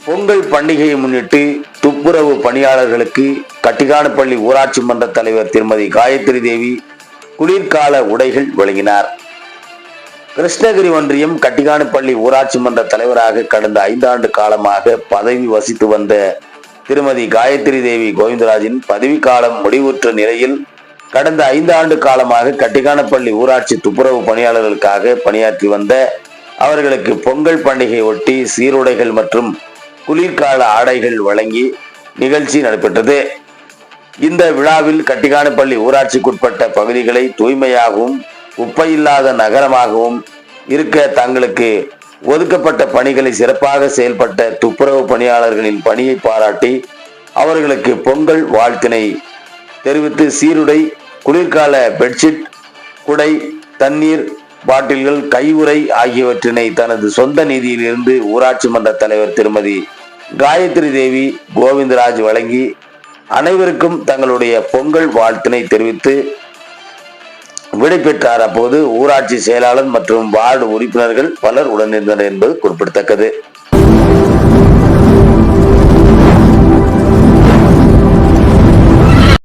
பொங்கல் பண்டிகையை முன்னிட்டு துப்புரவு பணியாளர்களுக்கு கட்டிகானப்பள்ளி ஊராட்சி மன்ற தலைவர் திருமதி காயத்ரி தேவி குளிர்கால உடைகள் வழங்கினார். கிருஷ்ணகிரி ஒன்றியம் கட்டிகானப்பள்ளி ஊராட்சி மன்ற தலைவராக கடந்த ஐந்தாண்டு காலமாக பதவி வசித்து வந்த திருமதி காயத்ரி தேவி கோவிந்தராஜின் பதவிக்காலம் முடிவுற்ற நிலையில் கடந்த ஐந்து ஆண்டு காலமாக கட்டிகானப்பள்ளி ஊராட்சி துப்புரவு பணியாளர்களுக்காக பணியாற்றி வந்த அவர்களுக்கு பொங்கல் பண்டிகை ஒட்டி சீருடைகள் மற்றும் குளிர்கால ஆடைகள் வழங்கி நிகழ்ச்சி நடைபெற்றது. இந்த விழாவில் கட்டிகானப்பள்ளி ஊராட்சிக்குட்பட்ட பகுதிகளை தூய்மையாகவும் குப்பையில்லாத நகரமாகவும் இருக்க தங்களுக்கு ஒதுக்கப்பட்ட பணிகளை சிறப்பாக செயல்பட்ட துப்புரவு பணியாளர்களின் பணியை பாராட்டி அவர்களுக்கு பொங்கல் வாழ்த்தினை தெரிவித்து சீருடை குளிர்கால பெட்ஷீட் குடை தண்ணீர் பாட்டில்கள் கையுறை ஆகியவற்றினை தனது சொந்த நிதியிலிருந்து ஊராட்சி மன்ற தலைவர் திருமதி காயத்ரி தேவி கோவிந்தராஜ் வழங்கி அனைவருக்கும் தங்களுடைய பொங்கல் வாழ்த்தினை தெரிவித்து விடைபெற்றார் அப்போது ஊராட்சி செயலாளர் மற்றும் வார்டு உறுப்பினர்கள் பலர் உடனிருந்தனர் என்பது குறிப்பிடத்தக்கது.